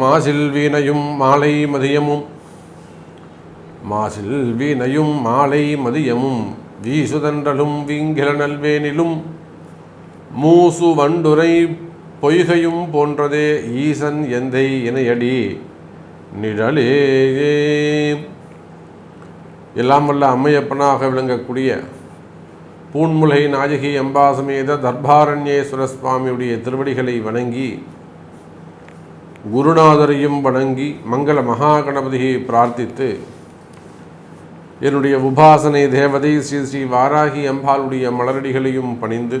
மாசில் வீணையும் மாலை மதியமும். மாசில் வீணையும் மாலை மதியமும். வீசுதன்றலும் வீங்கில நல்வேனிலும். மூசு வண்டுரை பொய்கையும் போன்றதே ஈசன் எந்தை இணையடி. நிழலே எல்லாம் வல்ல அம்மையப்பனாக விளங்கக்கூடிய பூன்முலை நாயகி அம்பாசமேத தர்பாரண்யேஸ்வர சுவாமியுடைய திருவடிகளை வணங்கி குருநாதரையும் வணங்கி மங்கள மகா கணபதியை பிரார்த்தித்து என்னுடைய உபாசனை தேவதை ஸ்ரீ ஸ்ரீ வாராகி அம்பாளுடைய மலரடிகளையும் பணிந்து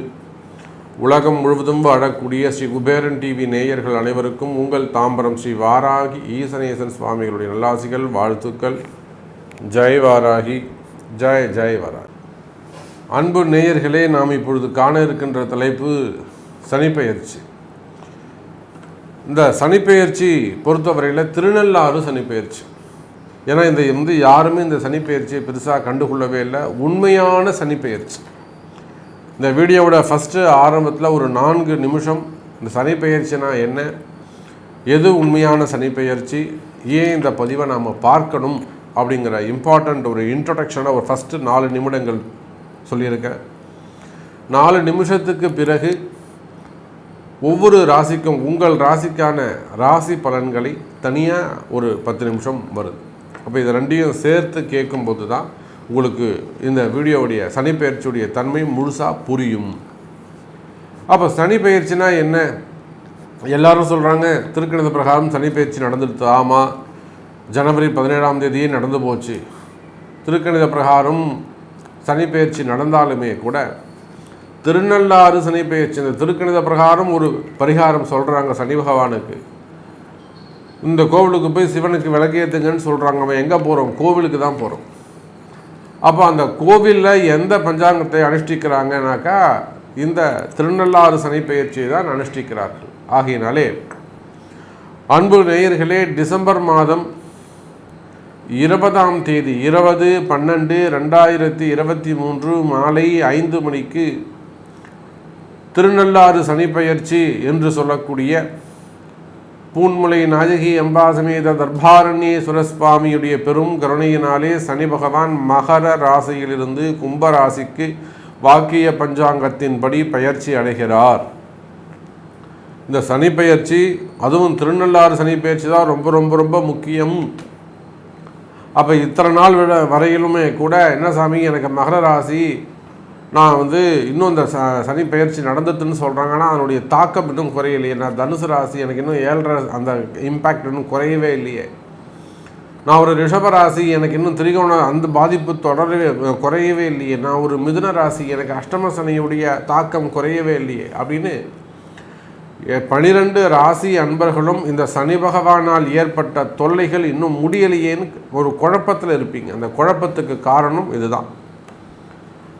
உலகம் முழுவதும் வாழக்கூடிய ஸ்ரீ குபேரன் டிவி நேயர்கள் அனைவருக்கும் உங்கள் தாம்பரம் ஸ்ரீ வாராகி ஈசனேசன் சுவாமிகளுடைய நல்லாசிகள் வாழ்த்துக்கள். ஜெய் வாராகி. ஜெய் ஜெய் வாராகி. அன்பு நேயர்களே நாம் இப்பொழுது காண இருக்கின்ற தலைப்பு சனிப்பெயர்ச்சி. இந்த சனிப்பெயர்ச்சி பொறுத்தவரையில் திருநள்ளாறு சனிப்பெயர்ச்சி. ஏன்னா இந்த வந்து யாருமே இந்த சனிப்பெயர்ச்சியை பெருசாக கண்டுகொள்ளவே இல்லை. உண்மையான சனிப்பெயர்ச்சி. இந்த வீடியோவோட ஃபஸ்ட்டு ஆரம்பத்தில் ஒரு நான்கு நிமிஷம் இந்த சனிப்பெயர்ச்சினா என்ன? எது உண்மையான சனிப்பெயர்ச்சி? ஏன் இந்த பதிவை நாம் பார்க்கணும்? அப்படிங்கிற இம்பார்ட்டண்ட் ஒரு இன்ட்ரொடக்ஷனை ஒரு ஃபஸ்ட்டு நாலு நிமிடங்கள் சொல்லியிருக்கேன் நாலு நிமிஷத்துக்கு பிறகு ஒவ்வொரு ராசிக்கும் உங்கள் ராசிக்கான ராசி பலன்களை தனியாக ஒரு பத்து நிமிஷம் வருது. அப்போ இதை ரெண்டையும் சேர்த்து கேட்கும்போது தான் உங்களுக்கு இந்த வீடியோவுடைய சனிப்பெயர்ச்சியுடைய தன்மை முழுசாக புரியும். அப்போ சனிப்பெயர்ச்சினா என்ன? எல்லாரும் சொல்கிறாங்க திருக்கணித பிரகாரம் சனிப்பெயர்ச்சி நடந்துடுது ஆமாம் ஜனவரி பதினேழாம் தேதியே நடந்து போச்சு. திருக்கணித பிரகாரம் சனிப்பெயர்ச்சி நடந்தாலுமே கூட திருநள்ளாறு சனிப்பெயர்ச்சி இந்த திருக்கணித பிரகாரம் ஒரு பரிகாரம் சொல்கிறாங்க சனி பகவானுக்கு. இந்த கோவிலுக்கு போய் சிவனுக்கு விளக்கேற்றுங்கன்னு சொல்கிறாங்க அவன் எங்கே போகிறோம் கோவிலுக்கு தான் போகிறோம் அப்போ அந்த கோவிலில் எந்த பஞ்சாங்கத்தை அனுஷ்டிக்கிறாங்கனாக்கா இந்த திருநள்ளாறு சனிப்பெயர்ச்சியை தான் அனுஷ்டிக்கிறார்கள். ஆகையினாலே அன்பு நேயர்களே டிசம்பர் மாதம் இருபதாம் தேதி இருபது பன்னெண்டு ரெண்டாயிரத்தி இருபத்தி மூன்று மாலை ஐந்து மணிக்கு திருநள்ளாறு சனிப்பெயர்ச்சி என்று சொல்லக்கூடிய பூன்முலை நாயகி அம்பாசமேத தர்பாரண்யேஸ்வர சுவாமியுடைய பெரும் கருணையினாலே சனி பகவான் மகர ராசியிலிருந்து கும்ப ராசிக்கு வாக்கிய பஞ்சாங்கத்தின்படி பயிற்சி அடைகிறார். இந்த சனிப்பெயர்ச்சி அதுவும் திருநள்ளாறு சனிப்பெயர்ச்சி தான் ரொம்ப ரொம்ப ரொம்ப முக்கியம். அப்போ இத்தனை நாள் விட வரையிலுமே கூட என்ன சாமி எனக்கு மகர ராசி. நான் வந்து இன்னும் இந்த ச சனி பயிற்சி நடந்துட்டுன்னு சொல்கிறாங்க ஆனால் அதனுடைய தாக்கம் இன்னும் குறையலையே. நான் தனுசு ராசி எனக்கு இன்னும் ஏழரை அந்த இம்பேக்ட் இன்னும் குறையவே இல்லையே. நான் ஒரு ரிஷப ராசி எனக்கு இன்னும் திரிகோண அந்த பாதிப்பு தொடரவே குறையவே இல்லையே. நான் ஒரு மிதுன ராசி எனக்கு அஷ்டம சனியுடைய தாக்கம் குறையவே இல்லையே. அப்படின்னு பனிரெண்டு ராசி அன்பர்களும் இந்த சனி பகவானால் ஏற்பட்ட தொல்லைகள் இன்னும் முடியலையேன்னு ஒரு குழப்பத்தில் இருப்பீங்க. அந்த குழப்பத்துக்கு காரணம் இதுதான்.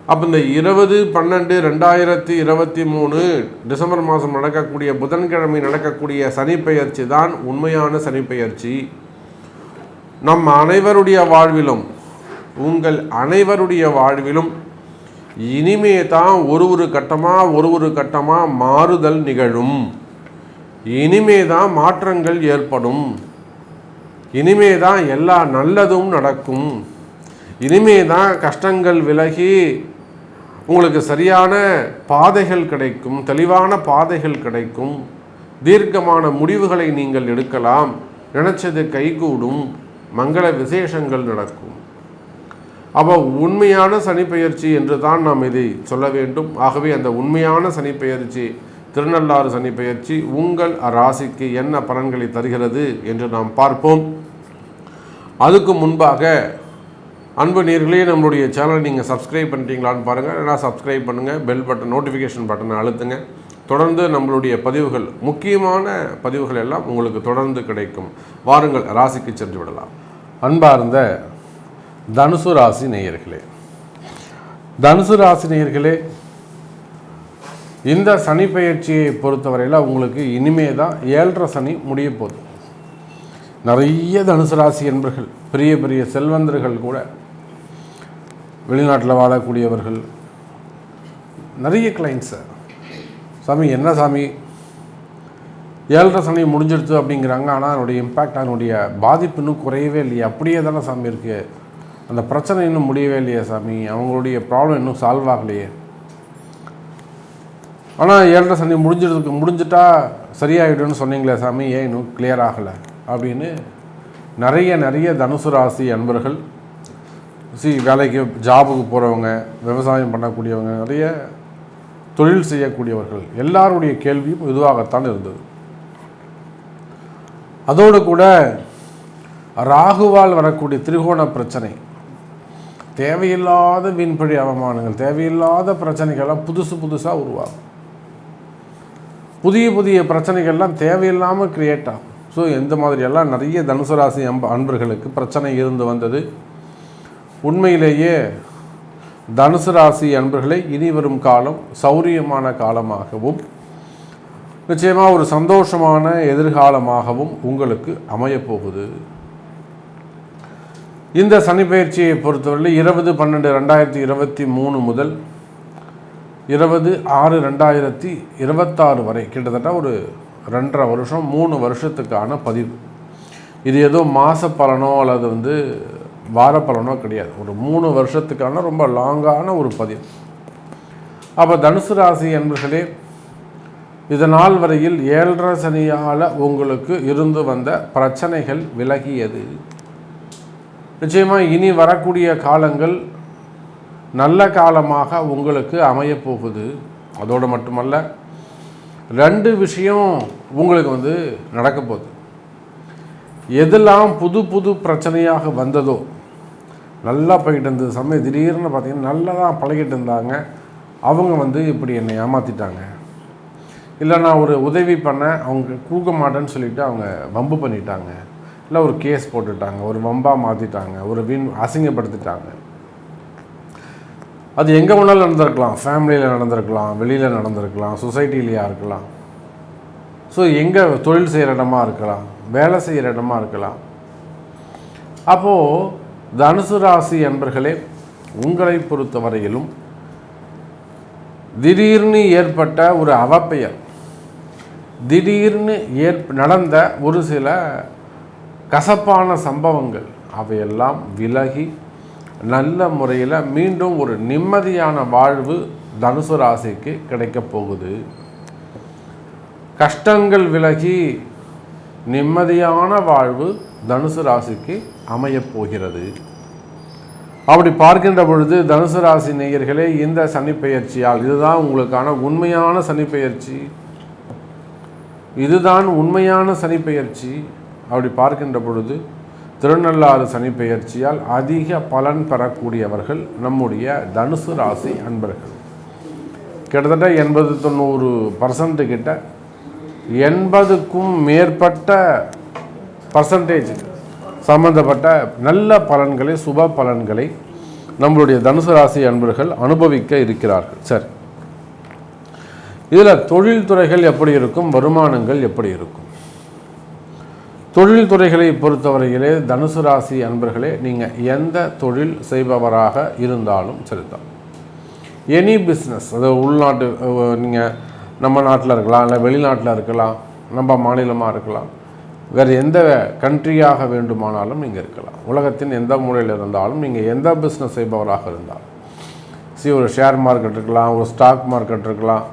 அப்போ இந்த இருபது பன்னெண்டு ரெண்டாயிரத்தி இருபத்தி மூணு டிசம்பர் மாதம் நடக்கக்கூடிய புதன்கிழமை நடக்கக்கூடிய சனிப்பெயர்ச்சி தான் உண்மையான சனிப்பெயர்ச்சி நம் அனைவருடைய வாழ்விலும் உங்கள் அனைவருடைய வாழ்விலும் இனிமே தான் ஒரு ஒரு கட்டமாக ஒரு ஒரு கட்டமாக மாறுதல் நிகழும். இனிமே தான் மாற்றங்கள் ஏற்படும். இனிமே தான் எல்லா நல்லதும் நடக்கும். இனிமே தான் கஷ்டங்கள் விலகி உங்களுக்கு சரியான பாதைகள் கிடைக்கும் தெளிவான பாதைகள் கிடைக்கும். தீர்க்கமான முடிவுகளை நீங்கள் எடுக்கலாம். நினச்சது கைகூடும். மங்கள விசேஷங்கள் நடக்கும். அப்போ உண்மையான சனிப்பெயர்ச்சி என்று தான் நாம் இதை சொல்ல வேண்டும். ஆகவே அந்த உண்மையான சனிப்பெயர்ச்சி திருநள்ளாறு சனிப்பெயர்ச்சி உங்கள் ராசிக்கு என்ன பலன்களை தருகிறது என்று நாம் பார்ப்போம். அதுக்கு முன்பாக அன்பு நேர்களே நம்மளுடைய சேனலை நீங்கள் சப்ஸ்கிரைப் பண்ணிட்டீங்களான்னு பாருங்கள் இல்லைனா சப்ஸ்கிரைப் பண்ணுங்கள் பெல் பட்டன் நோட்டிஃபிகேஷன் பட்டனை அழுத்துங்க. தொடர்ந்து நம்மளுடைய பதிவுகள் முக்கியமான பதிவுகள் எல்லாம் உங்களுக்கு தொடர்ந்து கிடைக்கும். வாருங்கள் ராசிக்கு சென்று விடலாம். அன்பார்ந்த தனுசு ராசி நேயர்களே தனுசு ராசி நேயர்களே இந்த சனி பயிற்சியை பொறுத்தவரையில் உங்களுக்கு இனிமே தான் ஏழரை சனி முடிய போகுது. நிறைய தனுசு ராசி என்பர்கள் பெரிய பெரிய செல்வந்தர்கள் கூட வெளிநாட்டில் வாழக்கூடியவர்கள் நிறைய கிளைண்ட்ஸு சாமி என்ன சாமி? ஏழரை சனி முடிஞ்சிடுச்சு அப்படிங்கிறாங்க. ஆனால் அதனுடைய இம்பேக்ட் அதனுடைய பாதிப்பு இன்னும் குறையவே இல்லையே. அப்படியே தானே சாமி இருக்குது அந்த பிரச்சனை இன்னும் முடியவே இல்லையே சாமி. அவங்களுடைய ப்ராப்ளம் இன்னும் சால்வ் ஆகலையே. ஆனால் ஏழரை சனி முடிஞ்சிடுறதுக்கு முடிஞ்சிட்டா சரியாகிடும்னு சொன்னீங்களே சாமி ஏன் இன்னும் கிளியர் ஆகலை? அப்படின்னு நிறைய நிறைய தனுசு ராசி அன்பர்கள் சி வேலைக்கு ஜாபுக்கு போகிறவங்க விவசாயம் பண்ணக்கூடியவங்க நிறைய தொழில் செய்யக்கூடியவர்கள் எல்லாருடைய கேள்வியும் இதுவாகத்தான் இருந்தது. அதோடு கூட ராகுவால் வரக்கூடிய திரிகோண பிரச்சனை தேவையில்லாத வீண்பழி அவமானங்கள் தேவையில்லாத பிரச்சனைகள்லாம் புதுசு புதுசாக உருவாகும். புதிய புதிய பிரச்சனைகள்லாம் தேவையில்லாமல் கிரியேட் ஆகும். ஸோ எந்த மாதிரியெல்லாம் நிறைய தனுசு ராசி அம்ப அன்பர்களுக்கு பிரச்சனை இருந்து வந்தது. உண்மையிலேயே தனுசு ராசி அன்பர்களை இனி வரும் காலம் சௌரியமான காலமாகவும் நிச்சயமாக ஒரு சந்தோஷமான எதிர்காலமாகவும் உங்களுக்கு அமையப்போகுது. இந்த சனி பயிற்சியை பொறுத்தவரையில் இருபது பன்னெண்டு ரெண்டாயிரத்தி இருபத்தி மூணு முதல் இருபது ஆறு ரெண்டாயிரத்தி இருபத்தாறு வரை கிட்டத்தட்ட ஒரு ரெண்டரை வருஷம் மூணு வருஷத்துக்கான பதிவு. இது ஏதோ மாத பலனோ அல்லது வந்து வார பலனோ கிடையாது. ஒரு மூணு வருஷத்துக்கான ரொம்ப லாங்கான ஒரு பதிவு. அப்போ தனுசு ராசி என்பர்களே இதனால் வரையில் ஏழரை சனியால் உங்களுக்கு இருந்து வந்த பிரச்சனைகள் விலகியது. நிச்சயமாக இனி வரக்கூடிய காலங்கள் நல்ல காலமாக உங்களுக்கு அமையப்போகுது. அதோடு மட்டுமல்ல ரெண்டு விஷயம் உங்களுக்கு வந்து நடக்க போகுது. எதெல்லாம் புது புது பிரச்சனையாக வந்ததோ நல்லா போய்கிட்டு இருந்தது. சமயம் திடீர்னு பார்த்திங்கன்னா நல்லா தான் பழகிட்டு இருந்தாங்க. அவங்க வந்து இப்படி என்னை ஏமாற்றிட்டாங்க இல்லை நான் ஒரு உதவி பண்ணேன் அவங்க கொடுக்க மாட்டேன்னு சொல்லிவிட்டு அவங்க வம்பு பண்ணிட்டாங்க. இல்லை ஒரு கேஸ் போட்டுட்டாங்க ஒரு வம்பாக மாற்றிட்டாங்க ஒரு வீண் அசிங்கப்படுத்திட்டாங்க. அது எங்கே வேணாலும் நடந்திருக்கலாம். ஃபேமிலியில் நடந்திருக்கலாம் வெளியில் நடந்திருக்கலாம் சொசைட்டிலேயா இருக்கலாம். ஸோ எங்கே தொழில் செய்கிற இடமா இருக்கலாம் வேலை செய்கிற இடமா இருக்கலாம். அப்போது தனுசு ராசி என்பர்களே உங்களை பொறுத்தவரையிலும் திடீர்னு ஏற்பட்ட ஒரு அவப்பெயர் திடீர்னு ஏற்ப நடந்த ஒரு சில கசப்பான சம்பவங்கள். அவையெல்லாம் விலகி நல்ல முறையில் மீண்டும் ஒரு நிம்மதியான வாழ்வு தனுசு ராசிக்கு கிடைக்கப் போகுது. கஷ்டங்கள் விலகி நிம்மதியான வாழ்வு தனுசு ராசிக்கு அமையப் போகிறது. அப்படி பார்க்கின்ற பொழுது தனுசு ராசி நேயர்களே இந்த சனிப்பெயர்ச்சியால் இதுதான் உங்களுக்கான உண்மையான சனிப்பெயர்ச்சி. இதுதான் உண்மையான சனிப்பெயர்ச்சி. அப்படி பார்க்கின்ற பொழுது திருநள்ளாறு சனிப்பெயர்ச்சியால் அதிக பலன் பெறக்கூடியவர்கள் நம்முடைய தனுசு ராசி அன்பர்கள். கிட்டத்தட்ட எண்பது தொண்ணூறு பர்சன்ட்டு கிட்ட எண்பதுக்கும் மேற்பட்ட பர்சன்டேஜ் சம்பந்தப்பட்ட நல்ல பலன்களை சுப பலன்களை நம்மளுடைய தனுசு ராசி அன்பர்கள் அனுபவிக்க இருக்கிறார்கள். சரி. இதில் தொழில்துறைகள் எப்படி இருக்கும்? வருமானங்கள் எப்படி இருக்கும்? தொழில்துறைகளை பொறுத்தவரையிலே தனுசு ராசி அன்பர்களே நீங்கள் எந்த தொழில் செய்பவராக இருந்தாலும் சரிதான். எனி பிஸ்னஸ் அதாவது உள்நாட்டு நீங்கள் நம்ம நாட்டில் இருக்கலாம் இல்லை வெளிநாட்டில் இருக்கலாம் நம்ம மாநிலமாக இருக்கலாம் வேறு எந்த கண்ட்ரியாக வேண்டுமானாலும் நீங்கள் இருக்கலாம். உலகத்தின் எந்த மூலையில் இருந்தாலும் நீங்கள் எந்த பிஸ்னஸ் செய்பவராக இருந்தாலும். சி ஒரு ஷேர் மார்க்கெட் இருக்கலாம் ஒரு ஸ்டாக் மார்க்கெட் இருக்கலாம்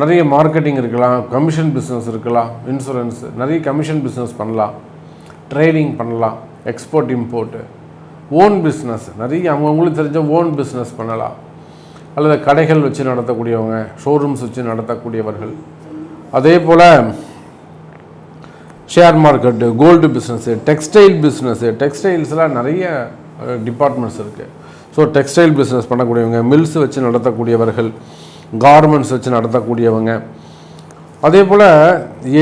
நிறைய மார்க்கெட்டிங் இருக்கலாம் கமிஷன் பிஸ்னஸ் இருக்கலாம் இன்சூரன்ஸ் நிறைய கமிஷன் பிஸ்னஸ் பண்ணலாம். ட்ரேடிங் பண்ணலாம் எக்ஸ்போர்ட் இம்போர்ட்டு ஓன் பிஸ்னஸ் நிறைய அவங்கவுங்களுக்கு தெரிஞ்ச ஓன் பிஸ்னஸ் பண்ணலாம். அல்லது கடைகள் வச்சு நடத்தக்கூடியவங்க ஷோரூம்ஸ் வச்சு நடத்தக்கூடியவர்கள். அதே போல் share market gold business textile business டெக்ஸ்டைல்ஸ்லாம் நிறைய டிபார்ட்மெண்ட்ஸ் இருக்குது ஸோ டெக்ஸ்டைல் பிஸ்னஸ் பண்ணக்கூடியவங்க மில்ஸ் வச்சு நடத்தக்கூடியவர்கள். கார்மெண்ட்ஸ் வச்சு நடத்தக்கூடியவங்க. அதே போல்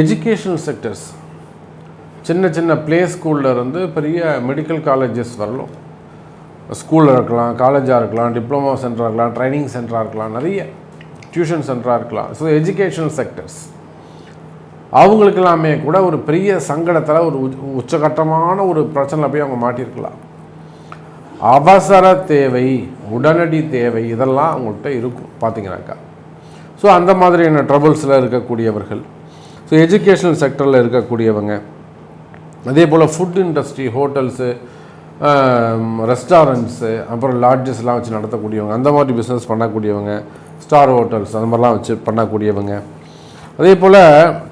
எஜுகேஷனல் செக்டர்ஸ் சின்ன சின்ன ப்ளே ஸ்கூலில் இருந்து பெரிய மெடிக்கல் காலேஜஸ் வரலும் ஸ்கூலில் இருக்கலாம் காலேஜாக இருக்கலாம் டிப்ளமோ சென்டராக இருக்கலாம் ட்ரைனிங் சென்டராக இருக்கலாம் நிறைய டியூஷன் சென்டராக இருக்கலாம். ஸோ எஜுகேஷனல் செக்டர்ஸ் அவங்களுக்கெல்லாமே கூட ஒரு பெரிய சங்கடத்தில் ஒரு உச்சகட்டமான ஒரு பிரச்சனையில் போய் அவங்க மாட்டியிருக்கலாம். அவசர தேவை உடனடி தேவை இதெல்லாம் அவங்கள்ட்ட இருக்கும் பார்த்தீங்கன்னாக்கா ஸோ அந்த மாதிரியான ட்ரபுள்ஸில் இருக்கக்கூடியவர்கள் ஸோ எஜுகேஷனல் செக்டரில் இருக்கக்கூடியவங்க அதே போல் ஃபுட் இண்டஸ்ட்ரி ஹோட்டல்ஸு ரெஸ்டாரண்ட்ஸு அப்புறம் லாட்ஜஸ்லாம் வச்சு நடத்தக்கூடியவங்க அந்த மாதிரி பிஸ்னஸ் பண்ணக்கூடியவங்க ஸ்டார் ஹோட்டல்ஸ் அந்த மாதிரிலாம் வச்சு பண்ணக்கூடியவங்க. அதே போல்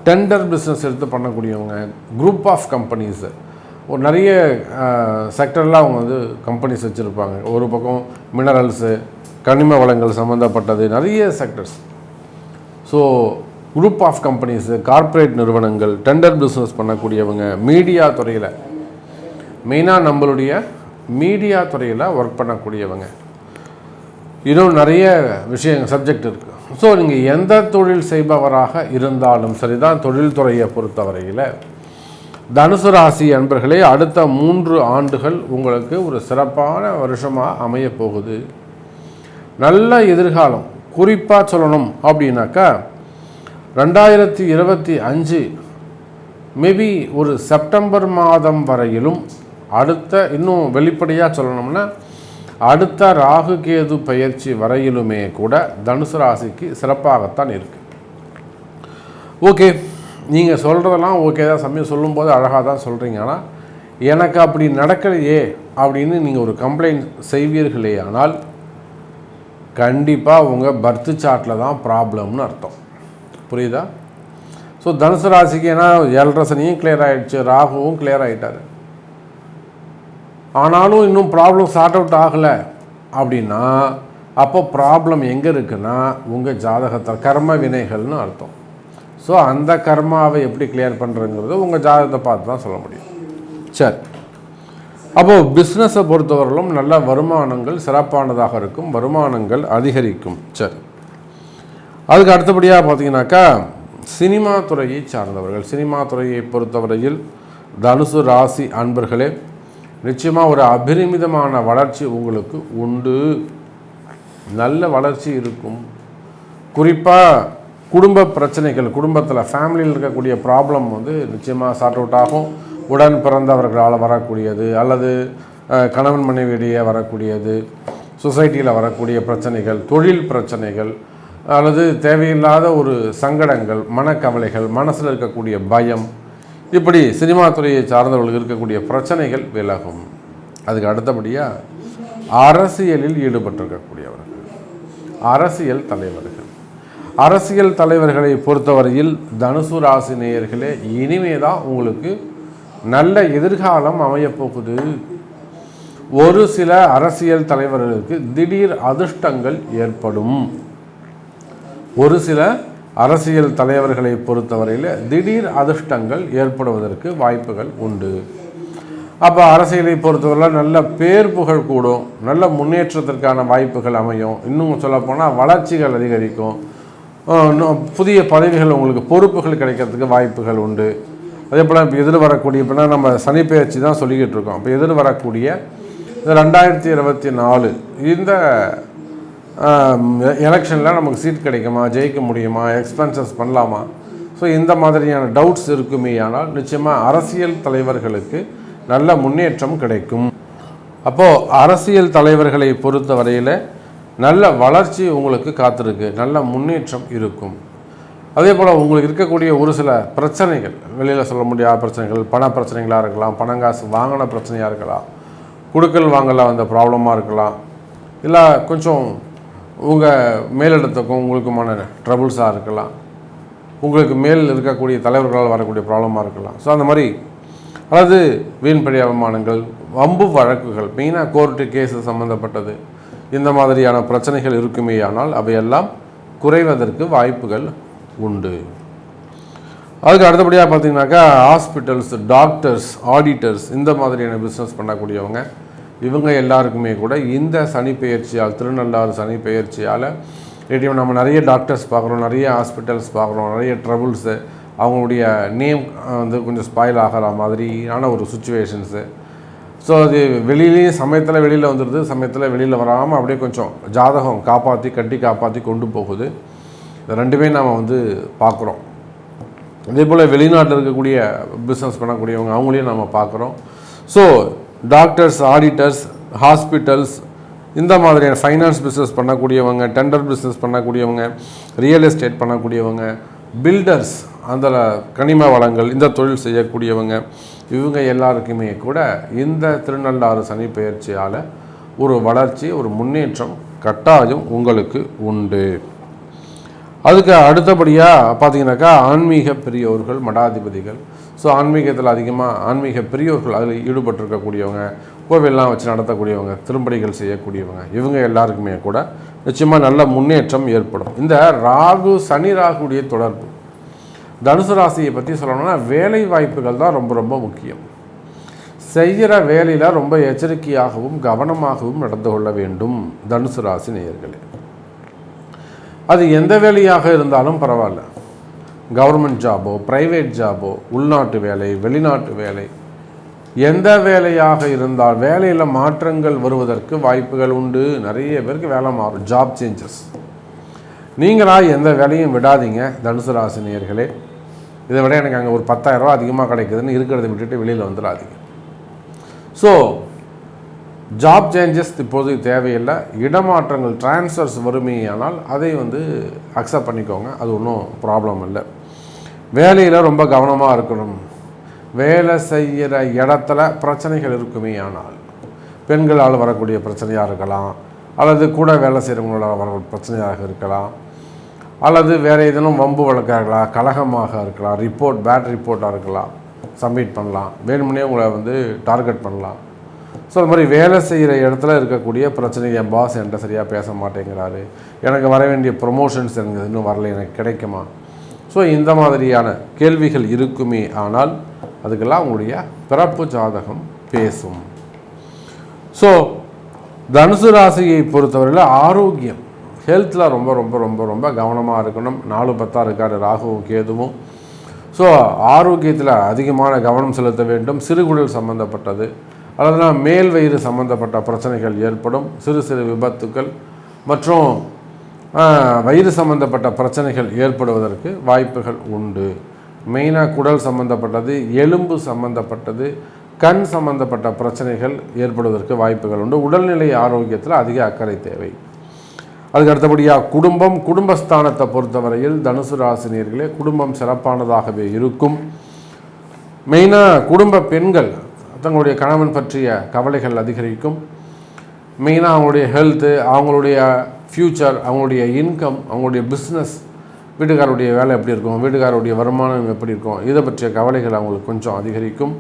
டெண்டர் பிஸ்னஸ் எடுத்து பண்ணக்கூடியவங்க குரூப் ஆஃப் கம்பெனிஸு ஒரு நிறைய செக்டர்லாம் அவங்க வந்து கம்பெனிஸ் வச்சுருப்பாங்க. ஒரு பக்கம் மினரல்ஸு கனிம வளங்கள் சம்மந்தப்பட்டது நிறைய sectors so group of companies corporate நிறுவனங்கள் டெண்டர் பிஸ்னஸ் பண்ணக்கூடியவங்க மீடியா துறையில். மெயினாக நம்மளுடைய மீடியா துறையில் ஒர்க் பண்ணக்கூடியவங்க. இன்னும் நிறைய விஷயங்கள் சப்ஜெக்ட் இருக்குது ஸோ நீங்கள் எந்த தொழில் செய்பவராக இருந்தாலும் சரி தான் தொழில்துறையை பொறுத்தவரையில் தனுசு ராசி அன்பர்களே அடுத்த மூன்று ஆண்டுகள் உங்களுக்கு ஒரு சிறப்பான வருஷமாக அமைய போகுது. நல்ல எதிர்காலம் குறிப்பாக சொல்லணும் அப்படின்னாக்கா ரெண்டாயிரத்தி இருபத்தி அஞ்சு மேபி ஒரு செப்டம்பர் மாதம் வரையிலும் அடுத்த இன்னும் வெளிப்படையாக சொல்லணும்னா அடுத்த ராகு கேது பயிற்சி வரையிலுமே கூட தனுசு ராசிக்கு சிறப்பாகத்தான் இருக்குது ஓகே நீங்கள் சொல்கிறதெல்லாம் ஓகே தான் சமயம் சொல்லும்போது அழகாக தான் சொல்கிறீங்க ஆனால் எனக்கு அப்படி நடக்கலையே அப்படின்னு நீங்கள் ஒரு கம்ப்ளைண்ட் செய்வீர்களே ஆனால் கண்டிப்பாக உங்கள் பர்த் சார்ட்டில் தான் ப்ராப்ளம்னு அர்த்தம். புரியுதா? ஸோ தனுசு ராசிக்கு ஏன்னா ஏழரை சனியும் கிளியர் ஆகிடுச்சு ராகுவும் கிளியர் ஆகிட்டார் ஆனாலும் இன்னும் ப்ராப்ளம் சார்ட் அவுட் ஆகலை. அப்படின்னா அப்போ ப்ராப்ளம் எங்கே இருக்குன்னா உங்கள் ஜாதகத்தில் கர்ம வினைகள்னு அர்த்தம். ஸோ அந்த கர்மாவை எப்படி கிளியர் பண்ணுறங்கிறது உங்கள் ஜாதகத்தை பார்த்து தான் சொல்ல முடியும். சரி. அப்போது பிஸ்னஸை பொறுத்தவரையிலும் நல்ல வருமானங்கள் சிறப்பானதாக இருக்கும். வருமானங்கள் அதிகரிக்கும். சரி. அதுக்கு அடுத்தபடியாக பார்த்தீங்கன்னாக்கா சினிமா துறையை சார்ந்தவர்கள் சினிமா துறையை பொறுத்தவரையில் தனுசு ராசி அன்பர்களே நிச்சயமாக ஒரு அபரிமிதமான வளர்ச்சி உங்களுக்கு உண்டு. நல்ல வளர்ச்சி இருக்கும். குறிப்பாக குடும்ப பிரச்சனைகள் குடும்பத்தில் ஃபேமிலியில் இருக்கக்கூடிய ப்ராப்ளம் வந்து நிச்சயமாக சார்ட் அவுட் ஆகும். உடன் பிறந்தவர்களால் வரக்கூடியது அல்லது கணவன் மனைவியிடையே வரக்கூடியது சொசைட்டியில் வரக்கூடிய பிரச்சனைகள் தொழில் பிரச்சனைகள் அல்லது தேவையில்லாத ஒரு சங்கடங்கள் மனக்கவலைகள் மனசில் இருக்கக்கூடிய பயம் இப்படி சினிமா துறையை சார்ந்தவர்களுக்கு இருக்கக்கூடிய பிரச்சனைகள் விலகும். அதுக்கு அடுத்தபடியாக அரசியலில் ஈடுபட்டிருக்கக்கூடியவர்கள். அரசியல் தலைவர்கள். அரசியல் தலைவர்களை பொறுத்தவரையில் தனுசு ராசி நேயர்களே இனிமே தான் உங்களுக்கு நல்ல எதிர்காலம் அமையப்போகுது ஒரு சில அரசியல் தலைவர்களுக்கு திடீர் அதிர்ஷ்டங்கள் ஏற்படும். ஒரு சில அரசியல் தலைவர்களை பொறுத்தவரையில் திடீர் அதிர்ஷ்டங்கள் ஏற்படுவதற்கு வாய்ப்புகள் உண்டு. அப்போ அரசியலை பொறுத்தவரையில் நல்ல பேர் புகழ் கூடும் நல்ல முன்னேற்றத்திற்கான வாய்ப்புகள் அமையும். இன்னும் சொல்லப்போனால் வளர்ச்சிகள் அதிகரிக்கும். புதிய பதவிகள் உங்களுக்கு பொறுப்புகள் கிடைக்கிறதுக்கு வாய்ப்புகள் உண்டு. அதே போல் இப்போ எதிர் வரக்கூடிய இப்போனா நம்ம சனி பயிற்சி தான் சொல்லிக்கிட்டு இருக்கோம். இப்போ எதிர் வரக்கூடிய இந்த ரெண்டாயிரத்தி இருபத்தி நாலு இந்த எலெக்ஷனில் நமக்கு சீட் கிடைக்குமா? ஜெயிக்க முடியுமா? எக்ஸ்பென்சஸ் பண்ணலாமா? ஸோ இந்த மாதிரியான டவுட்ஸ் இருக்குமே ஆனால் நிச்சயமாக அரசியல் தலைவர்களுக்கு நல்ல முன்னேற்றம் கிடைக்கும். அப்போது அரசியல் தலைவர்களை பொறுத்த வரையில் நல்ல வளர்ச்சி உங்களுக்கு காத்திருக்கு நல்ல முன்னேற்றம் இருக்கும். அதே போல் உங்களுக்கு இருக்கக்கூடிய ஒரு சில பிரச்சனைகள் வெளியில் சொல்ல முடியாத பிரச்சனைகள் பண பிரச்சனைகளாக இருக்கலாம் பணம் காசு வாங்கின பிரச்சனையாக இருக்கலாம் குடுக்கல் வாங்கலாம் வந்த ப்ராப்ளமாக இருக்கலாம் இல்லை கொஞ்சம் உங்கள் மேலிடத்துக்கும் உங்களுக்குமான ட்ரபுள்ஸாக இருக்கலாம் உங்களுக்கு மேல் இருக்கக்கூடிய தலைவர்களால் வரக்கூடிய ப்ராப்ளமாக இருக்கலாம். ஸோ அந்த மாதிரி அதாவது வீண்படி அவமானங்கள் வம்பு வழக்குகள் மெயினாக கோர்ட்டு கேஸு சம்மந்தப்பட்டது இந்த மாதிரியான பிரச்சனைகள் இருக்குமேயானால் அவையெல்லாம் குறைவதற்கு வாய்ப்புகள் உண்டு. அதுக்கு அடுத்தபடியாக பார்த்தீங்கன்னாக்கா ஹாஸ்பிட்டல்ஸ் டாக்டர்ஸ் ஆடிட்டர்ஸ் இந்த மாதிரியான பிஸ்னஸ் பண்ணக்கூடியவங்க இவங்க எல்லாருக்குமே கூட இந்த சனி பெயர்ச்சியால் திருநள்ளாறு சனி பெயர்ச்சியால் ஏடிஎம் நம்ம நிறைய டாக்டர்ஸ் பார்க்குறோம் நிறைய ஹாஸ்பிட்டல்ஸ் பார்க்குறோம் நிறைய ட்ரபுள்ஸு அவங்களுடைய நேம் வந்து கொஞ்சம் ஸ்பாயில் ஆகிற மாதிரியான ஒரு சுச்சுவேஷன்ஸு ஸோ அது வெளியிலேயே சமயத்தில் வெளியில் வந்துடுது சமயத்தில் வெளியில் வராமல் அப்படியே கொஞ்சம் ஜாதகம் காப்பாற்றி கட்டி காப்பாற்றி கொண்டு போகுது. ரெண்டுமே நாம் வந்து பார்க்குறோம். அதே போல் வெளிநாட்டில் இருக்கக்கூடிய பிஸ்னஸ் பண்ணக்கூடியவங்க அவங்களையும் நம்ம பார்க்குறோம். ஸோ டாக்டர்ஸ் ஆடிட்டர்ஸ் ஹாஸ்பிட்டல்ஸ் இந்த மாதிரியான ஃபைனான்ஸ் பிஸ்னஸ் பண்ணக்கூடியவங்க டெண்டர் பிஸ்னஸ் பண்ணக்கூடியவங்க ரியல் எஸ்டேட் பண்ணக்கூடியவங்க பில்டர்ஸ் அந்த கனிம வளங்கள் இந்த தொழில் செய்யக்கூடியவங்க இவங்க எல்லாருக்குமே கூட இந்த திருநள்ளாறு சனி பயிற்சியால் ஒரு வளர்ச்சி ஒரு முன்னேற்றம் கட்டாயம் உங்களுக்கு உண்டு. அதுக்கு அடுத்தபடியாக பார்த்தீங்கன்னாக்கா ஆன்மீக பெரியோர்கள் மடாதிபதிகள். ஸோ ஆன்மீகத்தில் அதிகமாக ஆன்மீக பெரியோர்கள் அதில் ஈடுபட்டிருக்கக்கூடியவங்க கோவிலெலாம் வச்சு நடத்தக்கூடியவங்க திரும்படிகள் செய்யக்கூடியவங்க இவங்க எல்லாருக்குமே கூட நிச்சயமாக நல்ல முன்னேற்றம் ஏற்படும். இந்த ராகு சனி ராகுடைய தொடர்பு. தனுசு ராசியை பற்றி சொல்லணும்னா வேலை வாய்ப்புகள் தான் ரொம்ப ரொம்ப முக்கியம். செய்கிற வேலையில் ரொம்ப எச்சரிக்கையாகவும் கவனமாகவும் நடந்து கொள்ள வேண்டும் தனுசு ராசி நேயர்களே. அது எந்த வேலையாக இருந்தாலும் பரவாயில்ல. கவர்மெண்ட் ஜாபோ ப்ரைவேட் ஜாபோ உள்நாட்டு வேலை வெளிநாட்டு வேலை எந்த வேலையாக இருந்தால் வேலையில் மாற்றங்கள் வருவதற்கு வாய்ப்புகள் உண்டு. நிறைய பேருக்கு வேலை மாறும் ஜாப் சேஞ்சஸ் நீங்களாக எந்த வேலையும் விடாதீங்க தனுசு ராசினியர்களே இதை விட எனக்கு அங்கே ஒரு பத்தாயிரரூவா அதிகமாக கிடைக்குதுன்னு இருக்கிறத விட்டுட்டு வெளியில் வந்துடாதீங்க. ஸோ ஜாப் சேஞ்சஸ் இப்போது தேவையில்லை. இடமாற்றங்கள் டிரான்ஸ்ஃபர்ஸ் வறுமையானால் அதை வந்து அக்செப்ட் பண்ணிக்கோங்க. அது ஒன்றும் ப்ராப்ளம் இல்லை. வேலையில் ரொம்ப கவனமாக இருக்கணும். வேலை செய்கிற இடத்துல பிரச்சனைகள் இருக்குமே ஆனால் பெண்களால் வரக்கூடிய பிரச்சனையாக இருக்கலாம். அல்லது கூட வேலை செய்கிறவங்களால் வர பிரச்சனையாக இருக்கலாம். அல்லது வேறு ஏதேனும் வம்பு வழக்காக கலகமாக இருக்கலாம் ரிப்போர்ட் பேட் ரிப்போர்ட்டாக இருக்கலாம் சப்மிட் பண்ணலாம். வேணும்னே உங்களை வந்து டார்கெட் பண்ணலாம். ஸோ அது மாதிரி வேலை செய்கிற இடத்துல இருக்கக்கூடிய பிரச்சனை என் பாஸ் என்கிட்ட சரியாக பேச மாட்டேங்கிறாரு. எனக்கு வர வேண்டிய ப்ரொமோஷன்ஸ் எனக்கு இன்னும் வரல எனக்கு கிடைக்குமா? ஸோ இந்த மாதிரியான கேள்விகள் இருக்குமே ஆனால் அதுக்கெல்லாம் உங்களுடைய பிறப்பு ஜாதகம் பேசும். ஸோ தனுசு ராசியை பொறுத்தவரையில் ஆரோக்கியம் ஹெல்த்தில் ரொம்ப ரொம்ப ரொம்ப ரொம்ப கவனமாக இருக்கணும். நாலு பத்தாக இருக்காரு ராகுவும் கேதுவும். ஸோ ஆரோக்கியத்தில் அதிகமான கவனம் செலுத்த வேண்டும். சிறுகுடல் சம்பந்தப்பட்டது. அல்லதுனா மேல் வயிறு சம்பந்தப்பட்ட பிரச்சனைகள் ஏற்படும். சிறு சிறு விபத்துக்கள் மற்றும் வயிறு சம்பந்தப்பட்ட பிரச்சனைகள் ஏற்படுவதற்கு வாய்ப்புகள் உண்டு. மெயினாக குடல் சம்பந்தப்பட்டது எலும்பு சம்பந்தப்பட்டது கண் சம்பந்தப்பட்ட பிரச்சனைகள் ஏற்படுவதற்கு வாய்ப்புகள் உண்டு. உடல்நிலை ஆரோக்கியத்தில் அதிக அக்கறை தேவை. அதுக்கு அடுத்தபடியாக குடும்பம் குடும்பஸ்தானத்தை பொறுத்தவரையில் தனுசு ராசினியர்களே குடும்பம் சிறப்பானதாகவே இருக்கும். மெயினாக குடும்ப பெண்கள் தங்களுடைய கணவன் பற்றிய கவலைகள் அதிகரிக்கும். மெயினாக அவங்களுடைய ஹெல்த்து அவங்களுடைய ஃப்யூச்சர் அவங்களுடைய இன்கம் அவங்களுடைய பிஸ்னஸ் வீட்டுக்காரருடைய வேலை எப்படி இருக்கும் வீட்டுக்காரருடைய வருமானம் எப்படி இருக்கும் இதை பற்றிய கவலைகள் அவங்களுக்கு கொஞ்சம் அதிகரிக்கும்.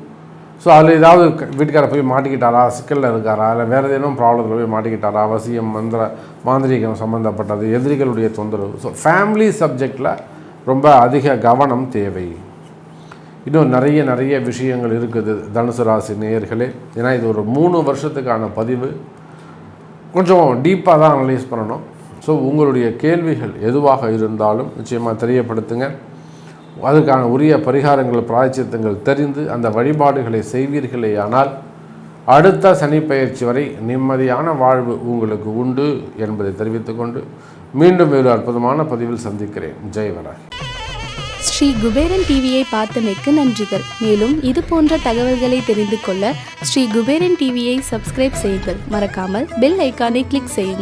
ஸோ அதில் ஏதாவது வீட்டுக்கார போய் மாட்டிக்கிட்டாரா? சிக்கலில் இருக்காரா? இல்லை வேறு ஏதேனும் ப்ராப்ளத்தில் போய் மாட்டிக்கிட்டாரா? அவசியம் மந்திர மாந்திரிகம் சம்மந்தப்பட்டது எதிரிகளுடைய தொந்தரவு. ஸோ ஃபேமிலி சப்ஜெக்டில் ரொம்ப அதிக கவனம் தேவை. இன்னும் நிறைய நிறைய விஷயங்கள் இருக்குது. தனுசு ராசி நேயர்களே ஏன்னா இது ஒரு மூணு வருஷத்துக்கான பதிவு. கொஞ்சம் டீப்பாக தான் அனலைஸ் பண்ணணும். ஸோ உங்களுடைய கேள்விகள் எதுவாக இருந்தாலும் நிச்சயமாக தெரியப்படுத்துங்க. அதுக்கான உரிய பரிகாரங்கள் பிராய்ச்சித்தங்கள் தெரிந்து அந்த வழிபாடுகளை செய்வீர்களே ஆனால் அடுத்த சனிப்பயிற்சி வரை நிம்மதியான வாழ்வு உங்களுக்கு உண்டு என்பதை தெரிவித்துக்கொண்டு மீண்டும் ஒரு அற்புதமான பதிவில் சந்திக்கிறேன். ஜெயவராய் ஸ்ரீ குபேரன் டிவியை பார்த்தமைக்கு நன்றிகள். மேலும் இது போன்ற தகவல்களை தெரிந்து கொள்ள ஸ்ரீ குபேரன் டிவியை சப்ஸ்கிரைப் செய்யுங்கள். மறக்காமல் பெல் ஐக்கானை கிளிக் செய்யுங்கள்.